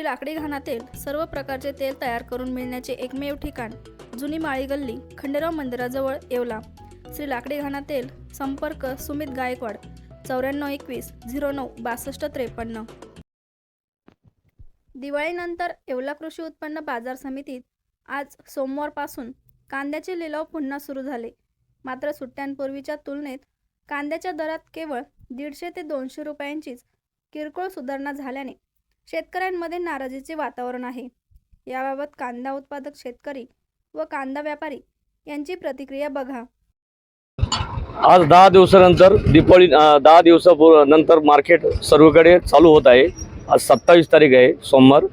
श्री लाकडी घाणातील सर्व प्रकारचे तेल तयार करून मिळण्याचे एकमेव ठिकाण जुनी माळी गल्ली खंडेराव मंदिराजवळ येवला. श्री लाकडी घाणा तेल संपर्क सुमित गायकवाड चौऱ्याण्णव एकवीस झिरो नऊ बासष्ट त्रेपन्न. दिवाळीनंतर येवला कृषी उत्पन्न बाजार समितीत आज सोमवारपासून कांद्याचे लिलाव पुन्हा सुरू झाले. मात्र सुट्ट्यांपूर्वीच्या तुलनेत कांद्याच्या दरात केवळ दीडशे ते दोनशे रुपयांचीच किरकोळ सुधारणा झाल्याने शेतकऱ्यांमध्ये नाराजीचे वातावरण आहे. याबाबत कांदा उत्पादक शेतकरी व कांदा व्यापारी यांची प्रतिक्रिया बघा. आज दहा दिवसानंतर दीपावली दहा दिवसापूर्व नंतर मार्केट सर्वकडे चालू होत आहे. आज सत्तावीस तारीख आहे सोमवार.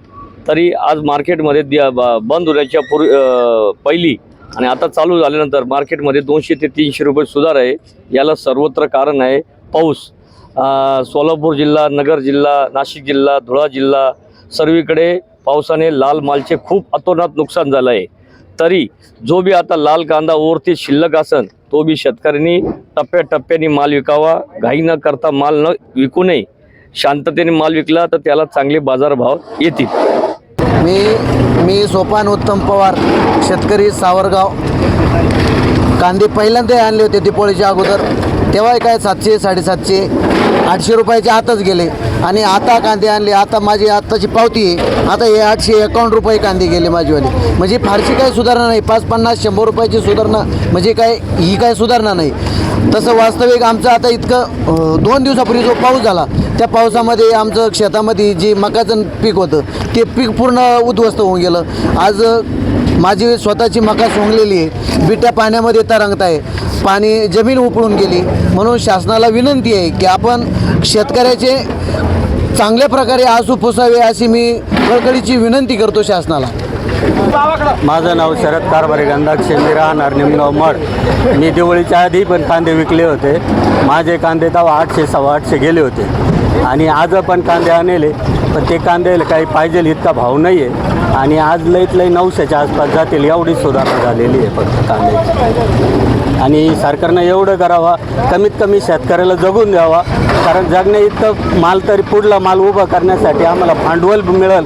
तरी आज मार्केटमध्ये बंद होण्याच्या पूर्वी पहिली आणि आता चालू झाल्यानंतर मार्केटमध्ये दोनशे ते तीनशे रुपये सुधार आहे. याला सर्वत्र कारण आहे पाऊस. सोलापूर जिल्हा नगर जिल्हा नाशिक जिल्हा धुळा जिल्हा सर्वीकडे पावसाने लाल मालचे खूप अतोनात नुकसान झालं आहे तरी जो बी आता लाल कांदा ओरती शिल्लक असन तो बी शेतकऱ्यांनी टप्प्याटप्प्याने माल विकावा. घाई न करता माल न विकू नये. शांततेने माल विकला तर त्याला चांगले बाजारभाव येतील. मी मी सोपान उत्तम पवार शेतकरी सावरगाव. कांदे पहिल्यांदा आणले होते दिपोळीच्या अगोदर. तेव्हाही काय सातशे साडेसातशे आठशे रुपयाच्या आतच गेले. आणि आता कांदे आणले. आता माझी आत्ताची पावती आहे. आता हे आठशे एकावन्न रुपये कांदे गेले माझीवाले. म्हणजे फारशी काही सुधारणा नाही. पाच पन्नास शंभर रुपयाची सुधारणा. म्हणजे काय ही काय सुधारणा नाही. तसं वास्तविक आमचं आता इतकं दोन दिवसापूर्वी जो पाऊस झाला त्या पावसामध्ये आमचं शेतामध्ये जे मकाचं पीक होतं ते पीक पूर्ण उद्ध्वस्त होऊन गेलं. आज माझी स्वतःची मका सोंगलेली आहे बिट्या पाण्यामध्ये तरंगत आहे पाणी जमीन उपळून गेली. म्हणून शासनाला विनंती आहे की आपण शेतकऱ्याचे चांगल्या प्रकारे आसू पुसावे अशी मी कळकळीची विनंती करतो शासनाला. माझं नाव शरद कारभारी गंधाक्षे मी राहणार निमगाव मठ. मी दिवाळीच्या आधी पण कांदे विकले होते. माझे कांदे तेव्हा आठशे सव्वा आठशे गेले होते. आणि आज पण कांदे आणले पण ते कांदे काही पाहिजे इतका भाव नाही आहे आणि आज लईत लई नऊशेच्या आसपास जातील एवढी सुधारणा झालेली आहे फक्त कांद्याची. आणि सरकारनं एवढं करावा कमीत कमी शेतकऱ्याला जगून द्यावा. कारण जगण्या इतकं माल तरी पुढला माल उभा करण्यासाठी आम्हाला भांडवल मिळेल.